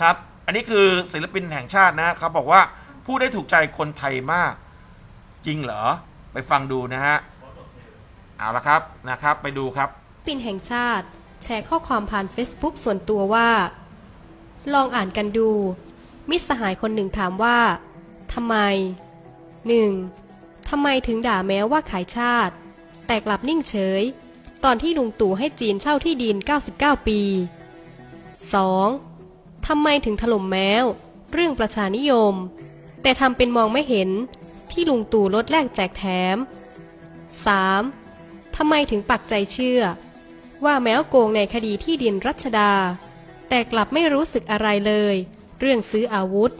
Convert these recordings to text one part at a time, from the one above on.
ครับ อันนี้คือศิลปินแห่งชาตินะเขาบอกว่าผู้ได้ถูกใจคนไทยมาก จริงเหรอ ไปฟังดูนะฮะ เอาละครับนะครับ ไปดูครับศิลปินแห่งชาติ แชร์ข้อความผ่าน Facebook ส่วนตัวว่า ลองอ่านกันดู มิตรสหายคนหนึ่งถามว่าทำไม 1. ทำไมถึงด่าแม้ว่าขายชาติ แต่กลับนิ่งเฉย ตอนที่ลุงตู่ให้จีนเช่าที่ดิน 99 ปี 2. ทำไมถึงถล่มแมวเรื่องประชานิยม แต่ทำเป็นมองไม่เห็นที่ลุงตู่ลดแลกแจกแถม 3. ทำไมถึงปักใจเชื่อ ว่าแมวโกงในคดีที่ดินรัชดา แต่กลับไม่รู้สึกอะไรเลย เรื่องซื้ออาวุธ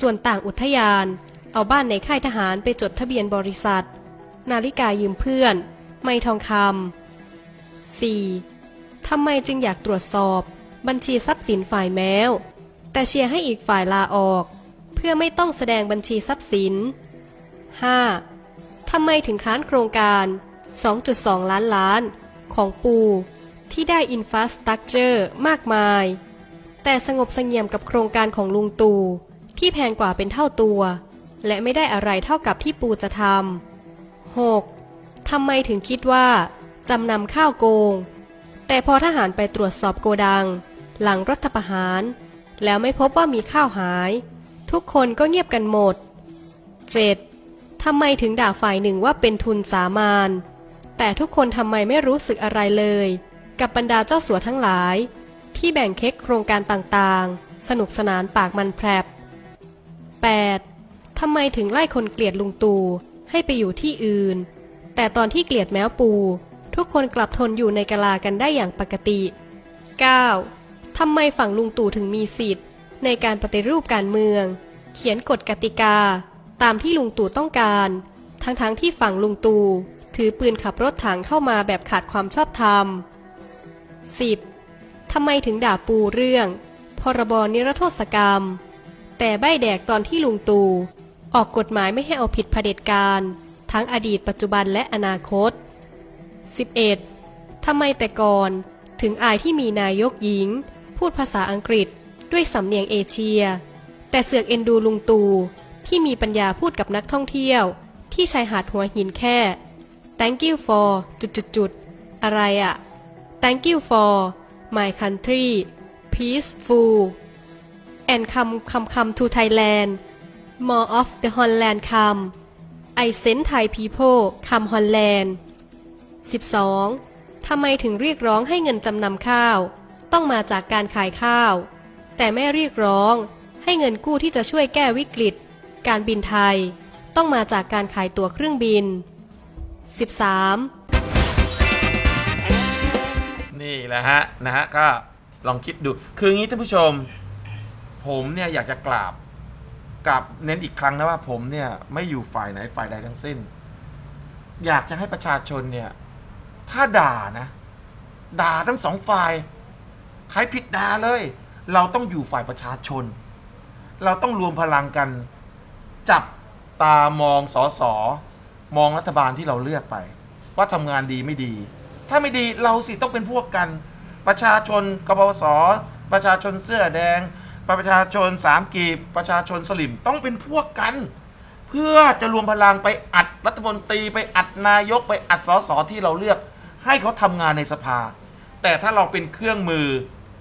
ส่วนต่างอุทยาน เอาบ้านในค่ายทหารไปจดทะเบียนบริษัท นาฬิกายืมเพื่อน ไม่ทองคำ 4. ทำไมจึงอยากตรวจสอบ บัญชีทรัพย์สินฝ่ายแมว แต่เชียร์ให้อีกฝ่ายลาออก เพื่อไม่ต้องแสดงบัญชีทรัพย์สิน 5. ทำไมถึงค้านโครงการ 2.2 ล้านล้านของปูที่ได้อินฟ a สตรักเจอร์มากมาย แต่สงบสงี่ยมกับโครงการของลุงตู่ที่แพงกว่าเป็นเท่าตัว และไม่ได้อะไรเท่ากับที่ปูจะทำ 6. ทำไมถึงคิดว่าจำนำข้าวโกง แต่พอทหารไปตรวจสอบโกดัง หลังรัฐประหาร แล้วไม่พบว่ามีข้าวหาย ทุกคนก็เงียบกันหมด 7. ทำไมถึงด่าฝ่ายหนึ่งว่าเป็นทุนสามานแต่ทุกคนทำไมไม่รู้สึกอะไรเลย กับบรรดาเจ้าสัวทั้งหลาย ที่แบ่งเค้กโครงการต่างๆ สนุกสนานปากมันแพรบ 8. ทำไมถึงไล่คนเกลียดลุงตู่ให้ไปอยู่ที่อื่น แต่ตอนที่เกลียดแมวปู ทุกคนกลับทนอยู่ในกะลากันได้อย่างปกติ 9. ทำไมฝั่งลุงตู่ถึงมีสิทธิ์ ในการปฏิรูปการเมือง เขียนกฎกติกา ตามที่ลุงตู่ต้องการ ทั้งๆทที่ฝั่งลุงตู่ถือปืนขับรถถังเข้ามาแบบขาดความชอบธรรม 10. ทำไมถึงด่าปูเรื่อง พรบนิรโทษกรรม แต่ใบแดกตอนที่ลุงตู่ออกกฎหมายไม่ให้เอาผิดเผด็จการ ทั้งอดีตปัจจุบันและอนาคต 11. ทำไมแต่ก่อนถึงอายที่มีนายกหญิง พูดภาษาอังกฤษด้วยสำเนียงเอเชีย แต่เสือกเอ็นดูลุงตูที่มีปัญญาพูดกับนักท่องเที่ยว ที่ชายหาดหัวหินแค่ thank you for จุดจุดจุดๆๆอะไรอะ thank you for my country peaceful and come come come to Thailand more of the Holland come I send Thai people come Holland 12. ทำไมถึงเรียกร้องให้เงินจำนำข้าว ต้องมาจากการขายข้าว แต่ไม่เรียกร้องให้เงินกู้ที่จะช่วยแก้วิกฤต การบินไทย ต้องมาจากการขายตั๋วเครื่องบิน 13. นี่แหละฮะนะฮะก็ลองคิดดู คืองี้ท่านผู้ชม ผมเนี่ยอยากจะกราบกราบเน้นอีกครั้งนะว่าผมเนี่ยไม่อยู่ฝ่ายไหนฝ่ายใดทั้งสิ้น อยากจะให้ประชาชนเนี่ย ถ้าด่านะ ด่าทั้งสองฝ่าย ใครผิดด่าเลย เราต้องอยู่ฝ่ายประชาชน เราต้องรวมพลังกัน จับตามองสอสอมองรัฐบาลที่เราเลือกไป ว่าทำงานดีไม่ดี ถ้าไม่ดีเราสิต้องเป็นพวกกัน ประชาชนกบสประชาชนเสื้อแดง ประชาชนสามกีบประชาชนสลิมต้องเป็นพวกกัน เพื่อจะรวมพลังไปอัดรัฐมนตรีไปอัดนายกไปอัดสสที่เราเลือก ให้เขาทำงานในสภา แต่ถ้าเราเป็นเครื่องมือ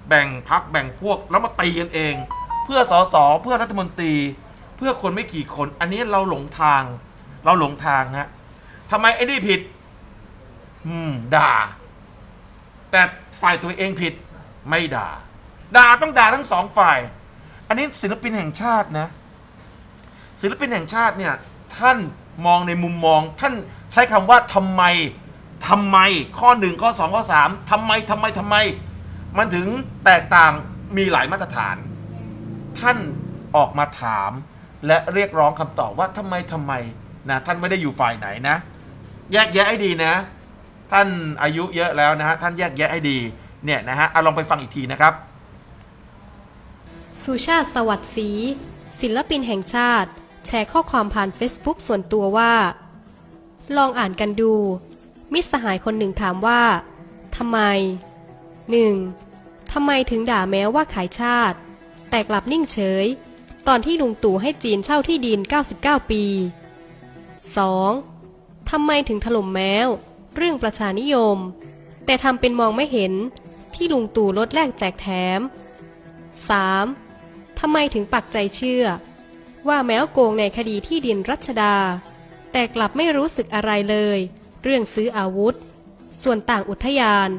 แบ่งพักแบ่งพวกแล้วมาตีกันเอง เพื่อสสเพื่อรัฐมนตรี เพื่อคนไม่กี่คน อันนี้เราหลงทาง เราหลงทางฮะทำไมไอ้นี่ผิด อืม ด่า แต่ฝ่ายตัวเองผิด ไม่ด่า ด่าต้องด่าทั้งสองฝ่าย อันนี้ศิลปินแห่งชาตินะ ศิลปินแห่งชาติเนี่ย ท่านมองในมุมมอง ท่านใช้คำว่าทำไมทำไมข้อหนึ่งข้อสองข้อสามทำไมทำไมทำไม มันถึงแตกต่างมีหลายมาตรฐาน ท่านออกมาถาม และเรียกร้องคำตอบว่าทำไมทำไมนะท่านไม่ได้อยู่ฝ่ายไหนนะ แยกแยะให้ดีนะ ท่านอายุเยอะแล้วนะฮะท่านแยกแยะให้ดีเนี่ยนะฮะเอาลองไปฟังอีกทีนะครับ สุชาติสวัสดิ์ศรีศิลปินแห่งชาติ แชร์ข้อความผ่าน Facebook ส่วนตัวว่า ลองอ่านกันดู มิตรสหายคนหนึ่งถามว่าทำไม 1. ทำไมถึงด่าแม้ว่าขายชาติ แต่กลับนิ่งเฉย ตอนที่ลุงตู่ให้จีนเช่าที่ดิน 99 ปี 2. ทำไมถึงถล่มแมว เรื่องประชานิยม แต่ทำเป็นมองไม่เห็นที่ลุงตู่ลดแลกแจกแถม 3. ทำไมถึงปักใจเชื่อ ว่าแมวโกงในคดีที่ดินรัชดา แต่กลับไม่รู้สึกอะไรเลย เรื่องซื้ออาวุธ ส่วนต่างอุทยาน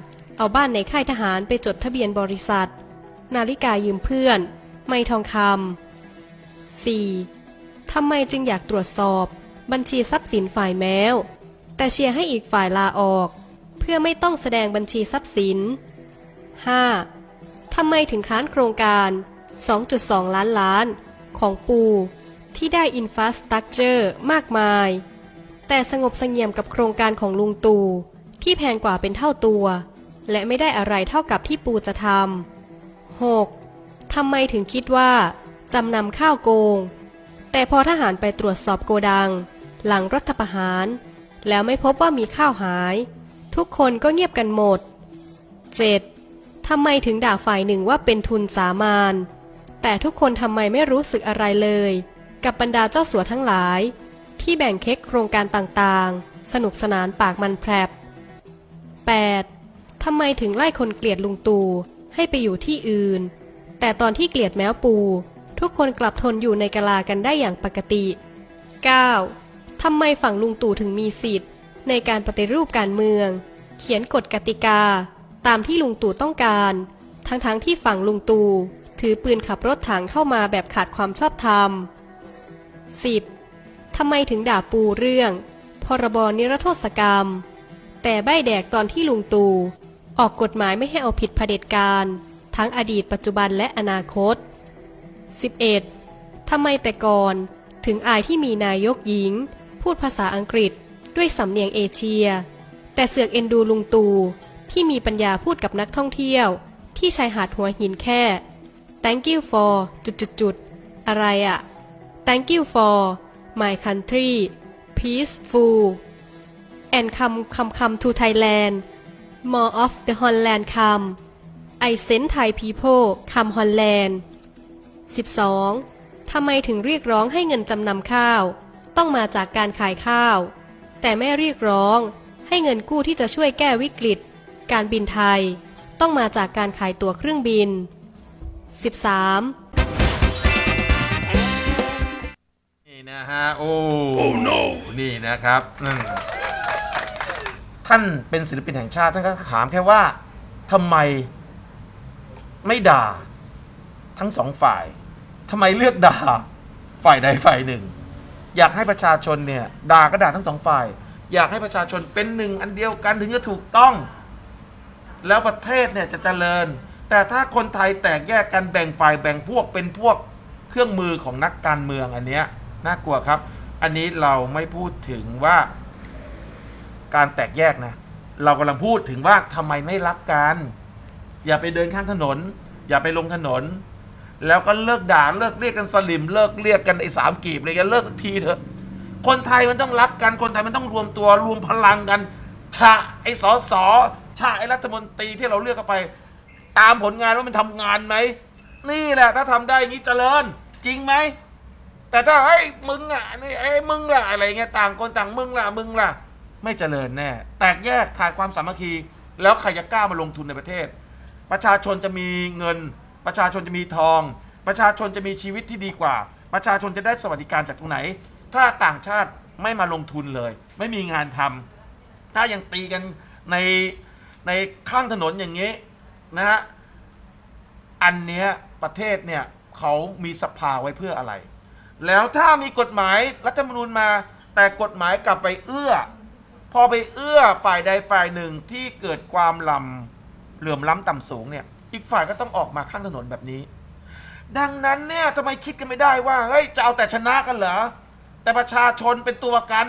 เอาบ้านในค่ายทหารไปจดทะเบียนบริษัท นาฬิกายืมเพื่อน ไม่ทองคำ 4. ทำไมจึงอยากตรวจสอบ บัญชีทรัพย์สินฝ่ายแมว แต่เชียร์ให้อีกฝ่ายลาออก เพื่อไม่ต้องแสดงบัญชีทรัพย์สิน 5. ทำไมถึงค้านโครงการ 2.2 ล้านล้าน ของปู ที่ได้อินฟ a สต r ั c เจอร์มากมาย แต่สงบเสงี่ยมกับโครงการของลุงตู่ที่แพงกว่าเป็นเท่าตัว และไม่ได้อะไรเท่ากับที่ปูจะทำ 6. ทำไมถึงคิดว่าจำนำข้าวโกง แต่พอทหารไปตรวจสอบโกดัง หลังรัฐประหาร แล้วไม่พบว่ามีข้าวหาย ทุกคนก็เงียบกันหมด 7. ทำไมถึงด่าฝ่ายหนึ่งว่าเป็นทุนสามานแต่ทุกคนทำไมไม่รู้สึกอะไรเลย กับบรรดาเจ้าสัวทั้งหลาย ที่แบ่งเค้กโครงการต่างๆ สนุกสนานปากมันแพรบ 8. ทำไมถึงไล่คนเกลียดลุงตู่ให้ไปอยู่ที่อื่น แต่ตอนที่เกลียดแมวปู ทุกคนกลับทนอยู่ในกะลากันได้อย่างปกติ 9. ทำไมฝั่งลุงตู่ถึงมีสิทธิ์ ในการปฏิรูปการเมือง เขียนกฎกติกา ตามที่ลุงตู่ต้องการ ทั้งๆทที่ฝั่งลุงตู่ถือปืนขับรถถังเข้ามาแบบขาดความชอบธรรม 10. ทำไมถึงด่าปูเรื่อง พรบนิรโทษกรรม แต่ใบแดกตอนที่ลุงตู่ ออกกฎหมายไม่ให้เอาผิดเผด็จการ ทั้งอดีตปัจจุบันและอนาคต 11. ทำไมแต่ก่อนถึงอายที่มีนายกหญิง พูดภาษาอังกฤษด้วยสำเนียงเอเชีย แต่เสือกเอ็นดูลุงตู่ที่มีปัญญาพูดกับนักท่องเที่ยว ที่ชายหาดหัวหินแค่ thank you for จุดจุดจุดอะไรอะ thank you for my country peaceful and come come come to Thailand more of the Holland come I send Thai people come Holland 12. ทำไมถึงเรียกร้องให้เงินจำนำข้าว ต้องมาจากการขายข้าว แต่ไม่เรียกร้อง ให้เงินกู้ที่จะช่วยแก้วิกฤต การบินไทย ต้องมาจากการขายตั๋วเครื่องบิน 13. นี่นะฮะ โอ้นี่นะครับอืม ท่านเป็นศิลปินแห่งชาติท่านก็ถามแค่ว่าทำไมไม่ด่าทั้งสองฝ่ายทำไมเลือกด่าฝ่ายใดฝ่ายหนึ่ง อยากให้ประชาชนเนี่ยด่าก็ด่าทั้งสองฝ่าย อยากให้ประชาชนเป็นหนึ่งอันเดียวกันถึงจะถูกต้อง แล้วประเทศเนี่ยจะเจริญ แต่ถ้าคนไทยแตกแยกกันแบ่งฝ่ายแบ่งพวกเป็นพวกเครื่องมือของนักการเมืองอันเนี้ยน่ากลัวครับ อันนี้เราไม่พูดถึงว่า การแตกแยกนะ เรากำลังพูดถึงว่าทำไมไม่รักกัน อย่าไปเดินข้างถนน อย่าไปลงถนน แล้วก็เลิกด่าเลิกเรียกกันสลิม เลิกเรียกกันไอ้สามกีบเลยกันเลิกสักทีเถอะ คนไทยมันต้องรักกันคนไทยมันต้องรวมตัวรวมพลังกันชะไอ้สอสอชะไอ้รัฐมนตรีที่เราเลือกเข้าไป ตามผลงานว่ามันทำงานไหมนี่แหละถ้าทำได้อย่างนี้เจริญ จริงไหม แต่ถ้าไอ้ยมึงอะนี่ไอ้ยมึงล่ะอะไรเงี้ยต่างคนต่างมึงล่ะมึงล่ะ ไม่เจริญแน่ แตกแยกขาดความสามัคคี แล้วใครจะกล้ามาลงทุนในประเทศ ประชาชนจะมีเงิน ประชาชนจะมีทอง ประชาชนจะมีชีวิตที่ดีกว่า ประชาชนจะได้สวัสดิการจากตรงไหน ถ้าต่างชาติไม่มาลงทุนเลย ไม่มีงานทำถ้ายังตีกันในในข้างถนนอย่างนี้นะฮะอันเนี้ยประเทศเนี่ยเขามีสภาไว้เพื่ออะไร แล้วถ้ามีกฎหมายรัฐธรรมนูญมา แต่กฎหมายกลับไปเอื้อ พอไปเอื้อฝ่ายใดฝ่ายหนึ่งที่เกิดความลำเหลื่อมล้ำต่ำสูงเนี่ย อีกฝ่ายก็ต้องออกมาข้างถนนแบบนี้ ดังนั้นเนี่ยทำไมคิดกันไม่ได้ว่าเฮ้ยจะเอาแต่ชนะกันเหรอแต่ประชาชนเป็นตัวกัน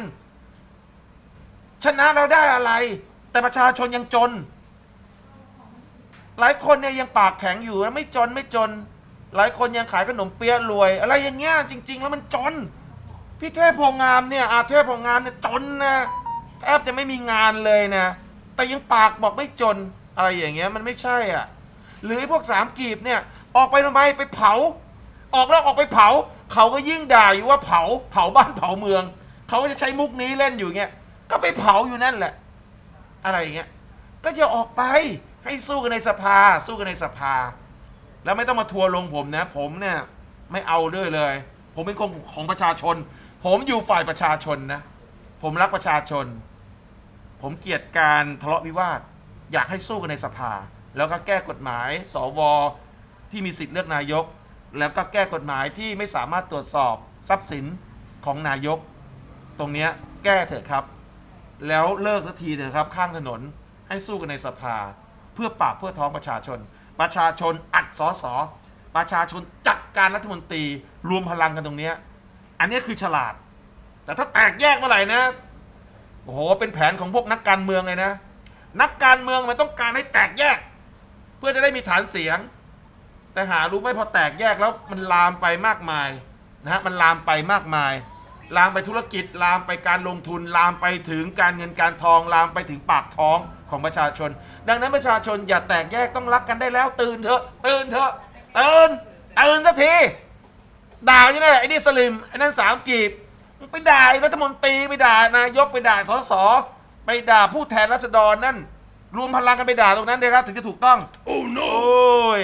ชนะเราได้อะไร แต่ประชาชนยังจน หลายคนเนี่ยยังปากแข็งอยู่แล้วไม่จนไม่จน หลายคนยังขายขนมเปี๊ยะรวย อะไรอย่างเงี้ยจริง ๆ แล้วมันจน พี่เทพโพงามเนี่ยอาเทพโพงามเนี่ยจนนะ แทบจะไม่มีงานเลยนะ แต่ยังปากบอกไม่จนอะไรอย่างเงี้ยมันไม่ใช่อะ หรือพวกสามกีบเนี่ย ออกไปทำไมไปเผา ออกแล้วออกไปเผา เขาก็ยิ่งด่าอยู่ว่าเผา เผาบ้านเผาเมือง เขาก็จะใช้มุกนี้เล่นอยู่เงี้ย ก็ไปเผาอยู่นั่นแหละ อะไรอย่างเงี้ย ก็จะออกไปให้สู้กันในสภา สู้กันในสภา แล้วไม่ต้องมาทัวร์ลงผมนะ ผมเนี่ยไม่เอาด้วยเลย ผมเป็นคนของประชาชน ผมอยู่ฝ่ายประชาชนนะ ผมรักประชาชน ผมเกลียดการทะเลาะวิวาท อยากให้สู้กันในสภา แล้วก็แก้กฎหมาย สวที่มีสิทธิ์เลือกนายก แล้วก็แก้กฎหมายที่ไม่สามารถตรวจสอบทรัพย์สินของนายก ตรงนี้แก้เถอะครับ แล้วเลิกสักทีเถอะครับ ข้างถนนให้สู้กันในสภา เพื่อปากเพื่อท้องประชาชน ประชาชนอัดสอสอประชาชนจัดการรัฐมนตรีรวมพลังกันตรงนี้ อันนี้คือฉลาด แต่ถ้าแตกแยกเมื่อไหร่นะ โอ้โหเป็นแผนของพวกนักการเมืองเลยนะ นักการเมืองมันต้องการให้แตกแยก เพื่อจะได้มีฐานเสียง แต่หารู้ไหมพอแตกแยกแล้วมันลามไปมากมายนะฮะมันลามไปมากมาย ลามไปธุรกิจลามไปการลงทุน ลามไปถึงการเงินการทอง ลามไปถึงปากท้องของประชาชน ดังนั้นประชาชนอย่าแตกแยกต้องรักกันได้แล้ว ตื่นเถอะตื่นเถอะตื่นตื่นสักทีด่าอยู่นั่นแหละไอ้นี่สลิมไอ้นั่นสามกีบ ไปด่าไอ้รัฐมนตรีไปด่านายกไปด่าสสไปด่าผู้แทนราษฎรนั่น รวมพลังกันไปด่าตรงนั้นเลยครับ ถึงจะถูกต้องโอ้ no โอ้ย